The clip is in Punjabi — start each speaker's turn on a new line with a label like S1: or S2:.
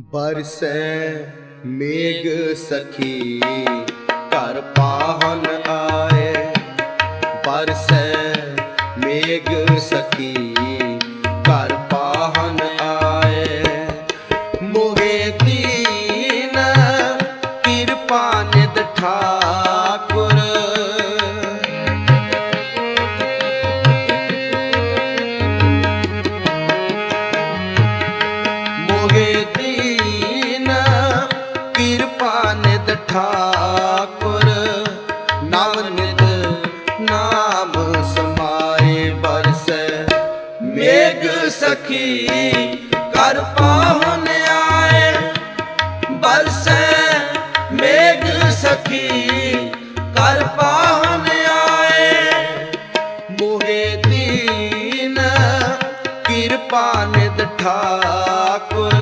S1: ਬਰਸੈ ਮੇਘ ਸਖੀ, ਘਰ ਪਾਹਨ ਆਏ। ਬਰਸੈ ਮੇਘ ਸਖੀ, ਘਰ ਪਾਹਨ ਆਏ। ਮੋਗੇ ਦੀਨ ਕਿਰਪਾ ਨਿਦ ਠਾਕੁਰ। ਮੋਗੇ ਠਾਕੁਰ ਨਾਮ ਨਿਤ ਨਾਮ ਸਮਾਏ ਬਰਸੈ। ਮੇਘ ਸਖੀ ਕਰ ਪਾਹਨ ਆਏ। ਬਰਸੈ, ਮੇਘ ਸਖੀ ਕਰ ਪਾਹਨ ਆਏ। ਮੋਗੇ ਦੀਨ ਕਿਰਪਾ ਨਿਤ ਠਾਕੁਰ।